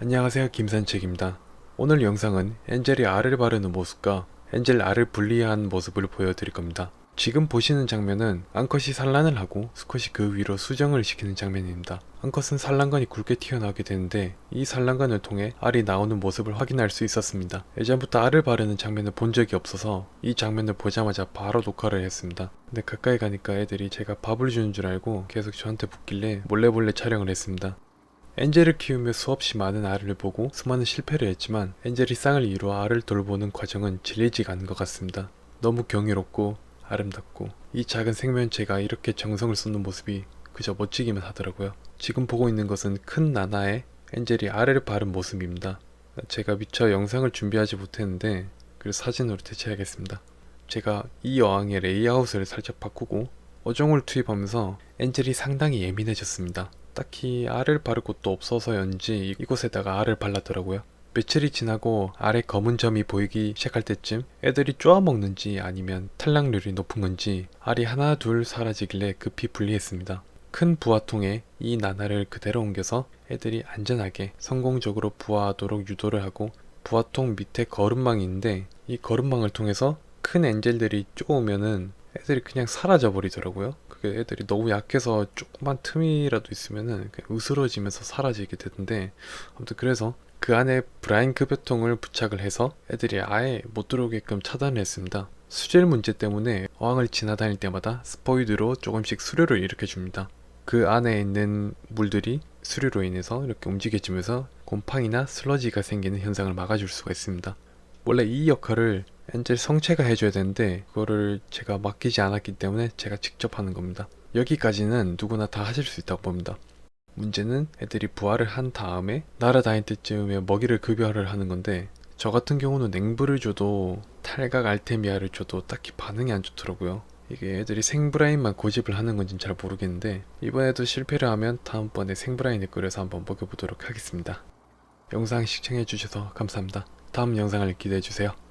안녕하세요 김산책입니다. 오늘 영상은 엔젤이 알을 바르는 모습과 엔젤 알을 분리한 모습을 보여드릴 겁니다. 지금 보시는 장면은 암컷이 산란을 하고 수컷이 그 위로 수정을 시키는 장면입니다. 암컷은 산란관이 굵게 튀어나오게 되는데 이 산란관을 통해 알이 나오는 모습을 확인할 수 있었습니다. 예전부터 알을 바르는 장면을 본 적이 없어서 이 장면을 보자마자 바로 녹화를 했습니다. 근데 가까이 가니까 애들이 제가 밥을 주는 줄 알고 계속 저한테 붙길래 몰래몰래 촬영을 했습니다. 엔젤을 키우며 수없이 많은 알을 보고 수많은 실패를 했지만 엔젤이 쌍을 이루어 알을 돌보는 과정은 질리지가 않은 것 같습니다. 너무 경이롭고 아름답고 이 작은 생명체가 이렇게 정성을 쏟는 모습이 그저 멋지기만 하더라고요. 지금 보고 있는 것은 큰 나나에 엔젤이 알을 바른 모습입니다. 제가 미처 영상을 준비하지 못했는데 그래서 사진으로 대체하겠습니다. 제가 이 어항의 레이아웃을 살짝 바꾸고 어종을 투입하면서 엔젤이 상당히 예민해졌습니다. 딱히 알을 바를 곳도 없어서였는지 이곳에다가 알을 발랐더라고요. 며칠이 지나고 알에 검은 점이 보이기 시작할 때쯤 애들이 쪼아먹는지 아니면 탈락률이 높은 건지 알이 하나 둘 사라지길래 급히 분리했습니다. 큰 부화통에 이 나나를 그대로 옮겨서 애들이 안전하게 성공적으로 부화하도록 유도를 하고 부화통 밑에 거름망이 있는데 이 거름망을 통해서 큰 엔젤들이 쪼으면은 애들이 그냥 사라져 버리더라고요. 그게 애들이 너무 약해서 조그만 틈이라도 있으면은 으스러지면서 사라지게 되던데 아무튼 그래서 그 안에 브라인 급여통을 부착을 해서 애들이 아예 못 들어오게끔 차단을 했습니다. 수질 문제 때문에 어항을 지나다닐 때마다 스포이드로 조금씩 수료를 일으켜 줍니다. 그 안에 있는 물들이 수류로 인해서 이렇게 움직여지면서 곰팡이나 슬러지가 생기는 현상을 막아줄 수가 있습니다. 원래 이 역할을 엔젤 성체가 해줘야 되는데 그거를 제가 맡기지 않았기 때문에 제가 직접 하는 겁니다. 여기까지는 누구나 다 하실 수 있다고 봅니다. 문제는 애들이 부화를 한 다음에 날아다닐 때쯤에 먹이를 급여를 하는 건데 저 같은 경우는 냉부를 줘도 탈각 알테미아를 줘도 딱히 반응이 안 좋더라고요. 이게 애들이 생브라인만 고집을 하는 건지 잘 모르겠는데 이번에도 실패를 하면 다음번에 생브라인을 끓여서 한번 먹여보도록 하겠습니다. 영상 시청해주셔서 감사합니다. 다음 영상을 기대해주세요.